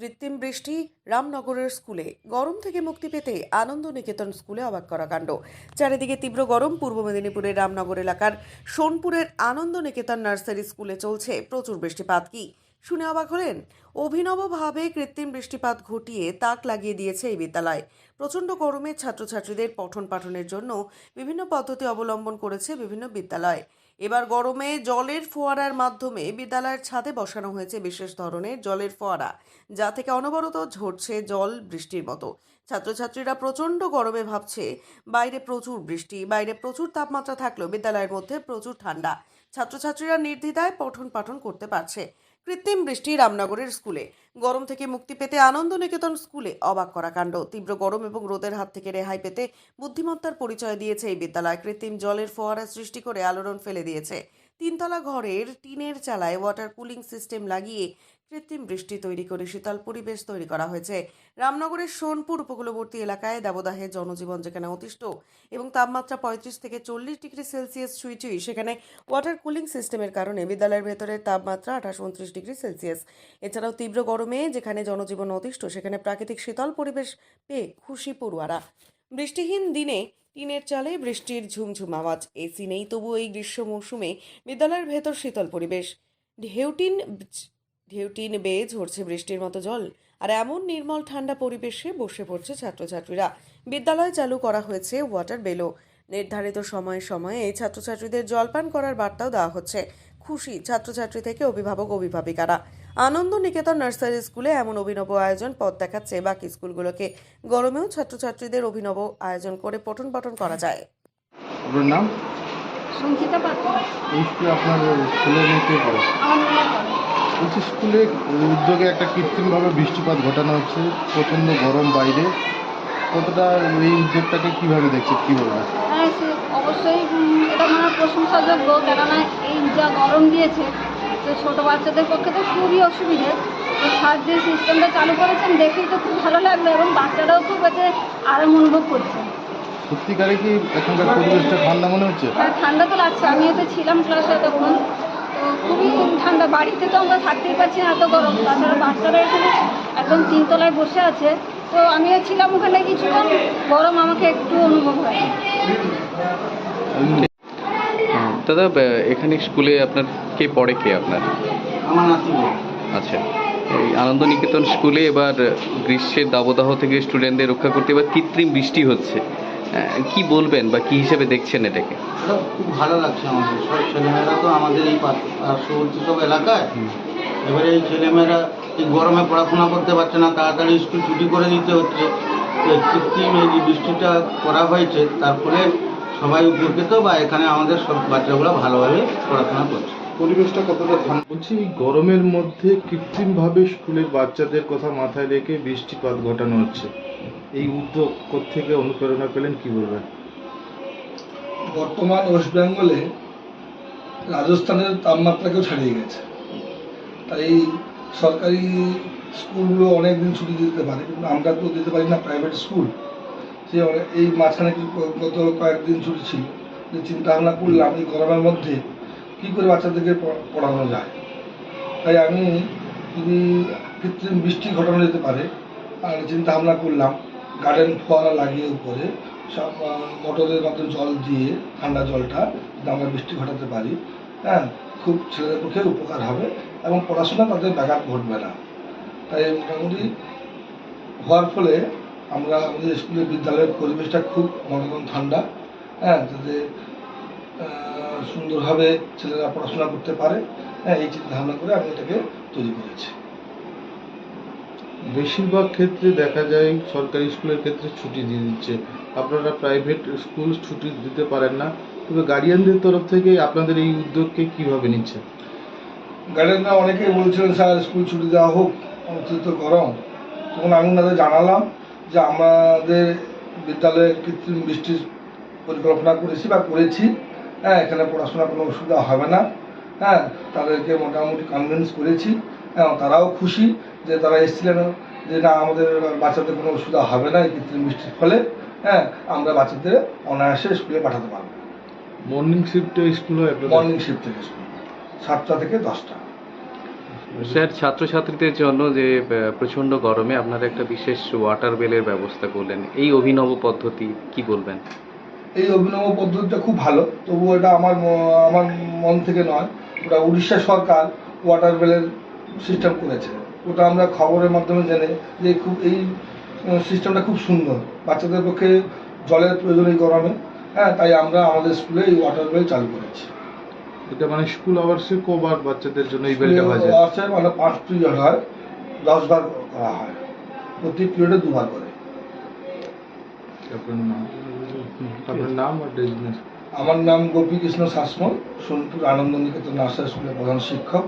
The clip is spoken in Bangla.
কৃত্রিম বৃষ্টি রামনগরের স্কুলে। গরম থেকে মুক্তি পেতে আনন্দ নিকেতন স্কুলে অবাক করা কাণ্ড। চারিদিকে তীব্র গরম পূর্ব মেদিনীপুরের রামনগর এলাকার সোনপুরের আনন্দ নিকেতন নার্সারি স্কুলে চলছে প্রচুর বৃষ্টিপাত। কি শুনে অবাক হলেন। অভিনবভাবে কৃত্রিম বৃষ্টিপাত ঘটিয়ে তাক লাগিয়ে দিয়েছে এই বিদ্যালয়। প্রচণ্ড গরমে ছাত্রছাত্রীদের পঠন পাঠনের জন্য বিভিন্ন পদ্ধতি অবলম্বন করেছে বিভিন্ন বিদ্যালয়। এবার গরমে জলের ফোয়ারার মাধ্যমে বিদ্যালয়ের ছাদে বসানো হয়েছে বিশেষ ধরনের জলের ফোয়ারা, যা থেকে অনবরত ঝরছে জল বৃষ্টির মতো। ছাত্রছাত্রীরা প্রচণ্ড গরমে ভাবছে, বাইরে প্রচুর বৃষ্টি, বাইরে প্রচুর তাপমাত্রা থাকলেও বিদ্যালয়ের মধ্যে প্রচুর ঠান্ডা। ছাত্রছাত্রীরা নির্দ্বিধায় পঠন পাঠন করতে পারছে। কৃত্রিম বৃষ্টি রামনগরের স্কুলে। গরম থেকে মুক্তি পেতে আনন্দ নিকেতন স্কুলে অবাক করা কাণ্ড। তীব্র গরম এবং রোদের হাত থেকে রেহাই পেতে বুদ্ধিমত্তার পরিচয় দিয়েছে এই বিদ্যালয়। কৃত্রিম জলের ফোয়ারা সৃষ্টি করে আলোড়ন ফেলে দিয়েছে। তিনতলা ঘরের টিনের চালায় ওয়াটার কুলিং সিস্টেম লাগিয়ে কৃত্রিম বৃষ্টি তৈরি করে শীতল পরিবেশ তৈরি করা হয়েছে। রামনগরের সোনপুর উপকূলবর্তী এলাকায় দাবদাহে জনজীবন যেখানে অতিষ্ঠ এবং তাপমাত্রা পঁয়ত্রিশ থেকে চল্লিশ ডিগ্রি সেলসিয়াস ছুঁই ছুঁই সেখানে ওয়াটার কুলিং সিস্টেমের কারণে বিদ্যালয়ের ভেতরের তাপমাত্রা আঠাশ উনত্রিশ ডিগ্রি সেলসিয়াস। এছাড়াও তীব্র গরমে যেখানে জনজীবন অতিষ্ঠ, সেখানে প্রাকৃতিক শীতল পরিবেশ পেয়ে খুশি পড়ুয়ারা। বৃষ্টিহীন দিনে টিনের চালে বৃষ্টির ঝুমঝুম আওয়াজ, এসি নেই তবু এই গ্রীষ্ম মৌসুমে বিদ্যালয়ের ভেতর শীতল পরিবেশ। ঢেউটিন ঢেউটিন বেয়ে ঝরছে বৃষ্টির মতো জল আর এমন নির্মল ঠান্ডা পরিবেশে বসে পড়ছে ছাত্রছাত্রীরা। বিদ্যালয়ে চালু করা হয়েছে ওয়াটার বেলো নির্ধারিত সময়ে সময়ে এই ছাত্রছাত্রীদের জলপান করার বার্তাও দেওয়া হচ্ছে। খুশি ছাত্রছাত্রী থেকে অভিভাবক অভিভাবিকারা। আনন্দ নিকেতন নার্সারি স্কুলে এমন অভিনব আয়োজন পথ দেখাচ্ছে। বাকি স্কুলগুলোকে গরমেও ছাত্রছাত্রীদের অভিনব আয়োজন করে পঠন পাঠন করা যায়। আপনার নাম? সঞ্চিতা পাত্র। স্কুলে আপনার কে পড়ে। পড়ে স্কুলে উদ্যোগে একটা কৃত্রিমভাবে বৃষ্টিপাত ঘটানো হচ্ছে প্রচণ্ড গরম বাইরে। কতটা এই উদ্যোগটাকে কীভাবে দেখছে কী বলবেন? হ্যাঁ সে অবশ্যই এটা মানে প্রশংসাযোগ্য কেননা এই যা গরম দিয়েছে তো ছোটো বাচ্চাদের পক্ষে তো খুবই অসুবিধে। তো সার যে সিস্টেমটা চালু করেছেন দেখেই তো খুব ভালো লাগল এবং বাচ্চারাও খুব এতে আরাম অনুভব করছে। সত্যিকারে কি এখানকার পরিবেশটা ঠান্ডা মনে হচ্ছে? হ্যাঁ ঠান্ডা তো লাগছে আমি এতে ছিলাম ক্লাসে তখন। তো খুবই ঠান্ডা। বাড়িতে তো আমরা থাকতেই পারছি না এত গরম। তাছাড়া বাচ্চারা এখানে একদম তিনতলায় বসে আছে। তো আমিও ছিলাম ওখানে কিছুক্ষণ। গরম আমাকে একটু অনুভব হয়। দাদা এখানে স্কুলে আপনার কে পড়ে কে আপনার? আমার নাতি আচ্ছা। এই আনন্দ নিকেতন স্কুলে এবার গ্রীষ্মের দাবদাহ থেকে স্টুডেন্টদের রক্ষা করতে এবার কৃত্রিম বৃষ্টি হচ্ছে। কি বলবেন বা কি হিসেবে দেখছেন এটাকে? এটা খুব ভালো লাগছে আমাদের। সব ছেলেমেয়েরা তো আমাদের এই পাশ- পার্শ্ববর্তী সব এলাকায়। এবারে এই ছেলেমেয়েরা এই গরমে পড়াশোনা করতে পারছে না তাড়াতাড়ি স্কুল ছুটি করে দিতে হচ্ছে। কৃত্রিম এই যে বৃষ্টিটা করা হয়েছে তার ফলে সবাই উপকৃত বা এখানে আমাদের সব বাচ্চাগুলো ভালোভাবে পড়াশোনা করছে। পরিবেশটা কতটা ঠান্ডা? বলছি এই গরমের মধ্যে কৃত্রিমভাবে স্কুলের বাচ্চাদের কথা মাথায় রেখে বৃষ্টিপাত ঘটানো হচ্ছে। এই উদ্যোগ থেকে অনুপ্রেরণা পেলেন, কি বলবেন? বর্তমান ওয়েস্ট বেঙ্গলে রাজস্থানের তাপমাত্রাকেও ছাড়িয়ে গেছে। তাই সরকারি স্কুলগুলো অনেক দিন ছুটি দিতে পারে, কিন্তু আমরা তো দিতে পারি না প্রাইভেট স্কুল সে এই মাঝখানে গত কয়েকদিন ছুটি ছিল, যে চিন্তা ভাবনা করলাম এই গরমের মধ্যে কী করে বাচ্চাদেরকে পড়ানো যায়। তাই আমি যদি কৃত্রিম বৃষ্টি ঘটানো যেতে পারে আর চিন্তা ভাবনা করলাম গার্ডেন ফোয়ারা লাগিয়ে উপরে সব মোটরের মতো জল দিয়ে ঠান্ডা জলটা যদি আমরা বৃষ্টি ঘটাতে পারি। হ্যাঁ খুব ছেলেদের পক্ষে উপকার হবে এবং পড়াশোনা তাদের ব্যাঘাত ঘটবে না। তাই মোটামুটি হওয়ার ফলে আমরা আমাদের স্কুলের বিদ্যালয়ের পরিবেশটা খুব মনোরম ঠান্ডা। হ্যাঁ যাতে সুন্দরভাবে ছেলেরা পড়াশোনা করতে পারে। হ্যাঁ এই চিন্তা ভাবনা করে আমি এটাকে তৈরি করেছি। বেশিরভাগ ক্ষেত্রে দেখা যায় সরকারি স্কুলের ক্ষেত্রে ছুটি দিয়ে দিচ্ছে। আপনারা প্রাইভেট স্কুল ছুটি দিতে পারেন না। তবে গার্ডিয়ানদের তরফ থেকে আপনাদের এই উদ্যোগকে কীভাবে নিচ্ছেন? গার্ডেনরা অনেকেই বলছিলেন, স্যার স্কুল ছুটি দেওয়া হোক অতিরিক্ত গরম। তখন আমি ওনাদের জানালাম যে, আমাদের বিদ্যালয়ে কৃত্রিম বৃষ্টির পরিকল্পনা করেছি বা করেছি। হ্যাঁ এখানে পড়াশোনার কোনো অসুবিধা হবে না। হ্যাঁ তাদেরকে মোটামুটি কনভিন্স করেছি। তারাও খুশি যে তারা এসেছিলেন যে না আমাদের বাচ্চাদের কোনো অসুবিধা হবে না এই কৃত্রিম বৃষ্টির ফলে হ্যাঁ আমরা বাচ্চাদের অনায়াসে স্কুলে পাঠাতে পারব। মর্নিং শিফটে স্কুল হয় মর্নিং শিফট থেকে স্কুল। সাতটা থেকে দশটা। স্যার ছাত্রছাত্রীদের জন্য যে আহ, প্রচণ্ড গরমে আপনারা একটা বিশেষ ওয়াটার বেলের ব্যবস্থা করলেন এই অভিনব পদ্ধতি কি বলবেন? এই অভিনব পদ্ধতিটা খুব ভালো তবু এটা আমার ম- আমার মন থেকে নয়। ওটা উড়িষ্যা সরকার ওয়াটার বেলের সিস্টেম করেছে। ওটা আমরা খবরের মাধ্যমে জেনে যে খুব এই সিস্টেমটা খুব সুন্দর। বাচ্চাদের পক্ষে জলের প্রয়োজন এই গরমে। হ্যাঁ তাই আমরা আমাদের স্কুলে এই ওয়াটার বেল চালু করেছি। এটা মানে স্কুল আওয়ার্সে কবার বাচ্চাদের জন্য এই বেলটা বাজে? আছে মানে পাঁচ পিরিয়ড হয় দশ বার করা হয়। প্রতি পিরিয়ডে দুবার করে। আপনার নাম? আপনার নাম আর আমার নাম গোপী কৃষ্ণ শাসমল সোনপুর আনন্দ নিকেতন নার্সারি স্কুলের প্রধান শিক্ষক।